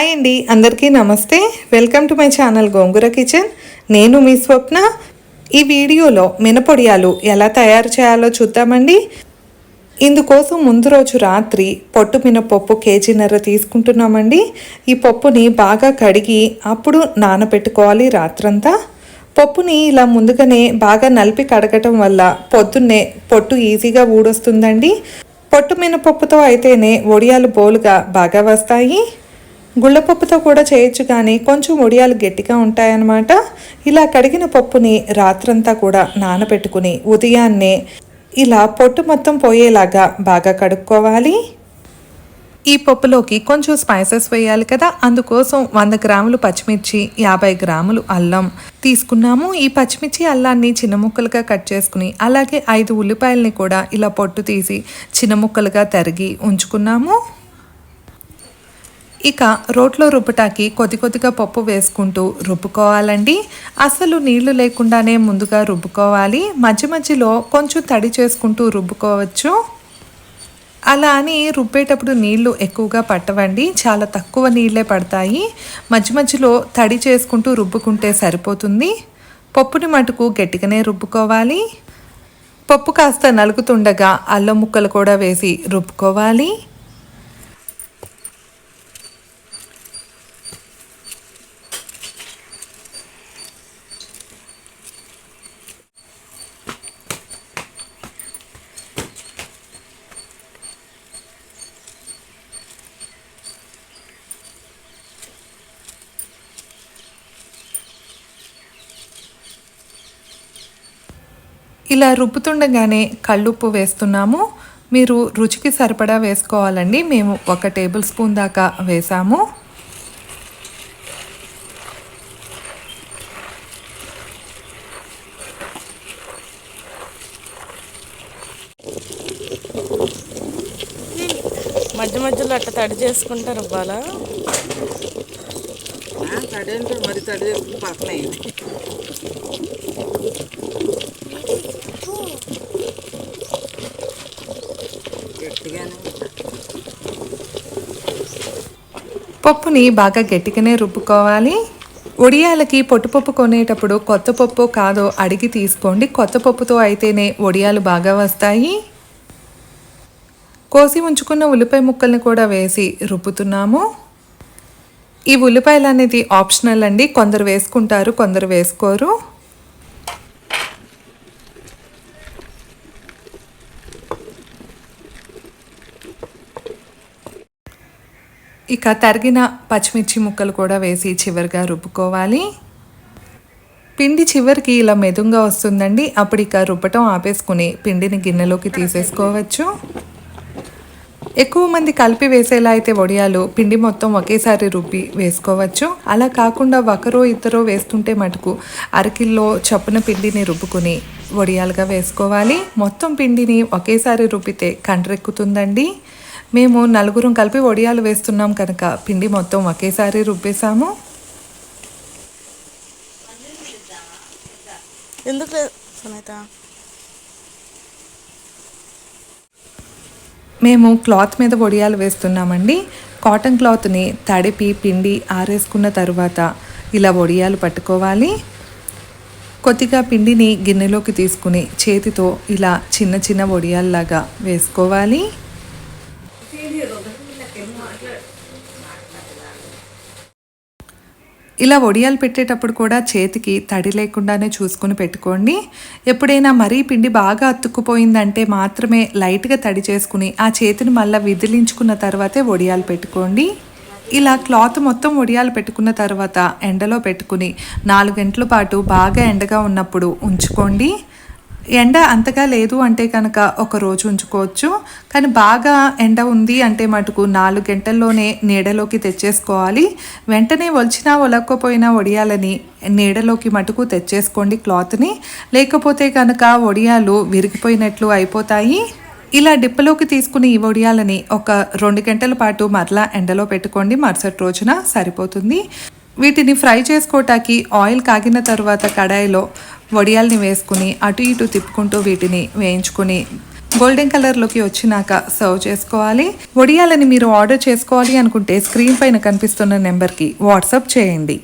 Hi అండి అందరికీ నమస్తే. Welcome to my channel Gongura kitchen. నేను మీ స్వప్న. ఈ వీడియోలో మినపొడియాలు ఎలా తయారు చేయాలో చూద్దామండి. ఇందుకోసం ముందు రోజు రాత్రి పొట్టు మినపప్పు కేజీన్నర తీసుకుంటున్నామండి. ఈ పప్పుని బాగా కడిగి అప్పుడు నానబెట్టుకోవాలి రాత్రంతా. పప్పుని ఇలా ముందుగానే బాగా నలిపి కడగటం వల్ల పొద్దున్నే పొట్టు ఈజీగా ఊడొస్తుందండి. పొట్టు మినపప్పుతో అయితేనే వడియాలు బోలుగా బాగా వస్తాయి. గుళ్ళపప్పుతో కూడా చేయొచ్చు కానీ కొంచెం ఉడియాలు గట్టిగా ఉంటాయన్నమాట. ఇలా కడిగిన పప్పుని రాత్రంతా కూడా నానబెట్టుకుని ఉదయాన్నే ఇలా పొట్టు మొత్తం పోయేలాగా బాగా కడుక్కోవాలి. ఈ పప్పులోకి కొంచెం స్పైసెస్ వేయాలి కదా. అందుకోసం వంద గ్రాములు పచ్చిమిర్చి యాభై గ్రాములు అల్లం తీసుకున్నాము. ఈ పచ్చిమిర్చి అల్లాన్ని చిన్న ముక్కలుగా కట్ చేసుకుని అలాగే ఐదు ఉల్లిపాయల్ని కూడా ఇలా పొట్టు తీసి చిన్న ముక్కలుగా తరిగి ఉంచుకున్నాము. ఇక రోట్లో రుబ్బటాకి కొద్ది కొద్దిగా పప్పు వేసుకుంటూ రుబ్బుకోవాలండి. అసలు నీళ్ళు లేకుండానే ముందుగా రుబ్బుకోవాలి. మధ్య మధ్యలో కొంచెం తడి చేసుకుంటూ రుబ్బుకోవచ్చు. అలా అని రుబ్బేటప్పుడు నీళ్ళు ఎక్కువగా పట్టవండి. చాలా తక్కువ నీళ్ళే పడతాయి. మధ్య మధ్యలో తడి చేసుకుంటూ రుబ్బుకుంటే సరిపోతుంది. పప్పుని మటుకు గట్టిగానే రుబ్బుకోవాలి. పప్పు కాస్త నలుగుతుండగా అల్లం ముక్కలు కూడా వేసి రుబ్బుకోవాలి. ఇలా రుబ్బుతుండగానే కళ్ళుప్పు వేస్తున్నాము. మీరు రుచికి సరిపడా వేసుకోవాలండి. మేము ఒక టేబుల్ స్పూన్ దాకా వేసాము. మధ్య మధ్యలో అట్లా తడి చేసుకుంటారు ఇవ్వాలా తడి అంటే మరి తడి చేసుకుని పక్కన వేయండి. గట్టిగానే పప్పుని బాగా గట్టిగానే రుబ్బుకోవాలి. ఒడియాలకి పొట్టుపప్పు కొనేటప్పుడు కొత్త పప్పు కాదో అడిగి తీసుకోండి. కొత్త పప్పుతో అయితేనే ఒడియాలు బాగా వస్తాయి. కోసి ఉంచుకున్న ఉల్లిపాయ ముక్కల్ని కూడా వేసి రుబ్బుతున్నాము. ఈ ఉల్లిపాయలు అనేది ఆప్షనల్ అండి. కొందరు వేసుకుంటారు కొందరు వేసుకోరు. ఇక తరిగిన పచ్చిమిర్చి ముక్కలు కూడా వేసి చివరిగా రుబ్బుకోవాలి. పిండి చివరికి ఇలా మెదుంగా వస్తుందండి. అప్పుడు ఇక రుబ్బటం ఆపేసుకుని పిండిని గిన్నెలోకి తీసేసుకోవచ్చు. ఎక్కువ మంది కలిపి వేసేలా అయితే వడియాలు పిండి మొత్తం ఒకేసారి రుబ్బి వేసుకోవచ్చు. అలా కాకుండా ఒకరో ఇద్దరో వేస్తుంటే మటుకు అరకిల్లో చప్పున పిండిని రుబ్బుకుని వడియాలుగా వేసుకోవాలి. మొత్తం పిండిని ఒకేసారి రుబ్బితే కండ్రెక్కుతుందండి. మేము నలుగురం కలిపి వడియాలు వేస్తున్నాం కనుక పిండి మొత్తం ఒకేసారి రుబ్బేసాము ఎందుకు సునీత? మేము క్లాత్ మీద వడియాలు వేస్తున్నామండి. కాటన్ క్లాత్ని తడిపి పిండి ఆరేసుకున్న తర్వాత ఇలా వడియాలు పట్టుకోవాలి. కొద్దిగా పిండిని గిన్నెలోకి తీసుకుని చేతితో ఇలా చిన్న చిన్న వడియాల్లాగా వేసుకోవాలి. ఇలా వడియాలు పెట్టేటప్పుడు కూడా చేతికి తడి లేకుండానే చూసుకుని పెట్టుకోండి. ఎప్పుడైనా మరీ పిండి బాగా అతుక్కుపోయిందంటే మాత్రమే లైట్గా తడి చేసుకుని ఆ చేతిని మళ్ళీ విదిలించుకున్న తర్వాతే వడియాలు పెట్టుకోండి. ఇలా క్లాత్ మొత్తం వడియాలు పెట్టుకున్న తర్వాత ఎండలో పెట్టుకుని నాలుగు గంటల పాటు బాగా ఎండగా ఉన్నప్పుడు ఉంచుకోండి. ఎండ అంతగా లేదు అంటే కనుక ఒక రోజు ఉంచుకోవచ్చు. కానీ బాగా ఎండ ఉంది అంటే మటుకు నాలుగు గంటల్లోనే నీడలోకి తెచ్చేసుకోవాలి. వెంటనే ఒలిచినా ఒలక్కపోయినా వడియాలని నీడలోకి మటుకు తెచ్చేసుకోండి క్లాత్ని. లేకపోతే కనుక వడియాలు విరిగిపోయినట్లు అయిపోతాయి. ఇలా డిప్పలోకి తీసుకుని ఈ వడియాలని ఒక రెండు గంటల పాటు మరలా ఎండలో పెట్టుకోండి. మరుసటి రోజున సరిపోతుంది. వీటిని ఫ్రై చేసుకోవటానికి ఆయిల్ కాగిన తర్వాత కడాయిలో వడియాల్ని వేసుకుని అటు ఇటు తిప్పుకుంటూ వీటిని వేయించుకుని గోల్డెన్ కలర్లోకి వచ్చినాక సర్వ్ చేసుకోవాలి. వడియాలని మీరు ఆర్డర్ చేసుకోవాలి అనుకుంటే స్క్రీన్ పైన కనిపిస్తున్న నెంబర్కి వాట్సాప్ చేయండి.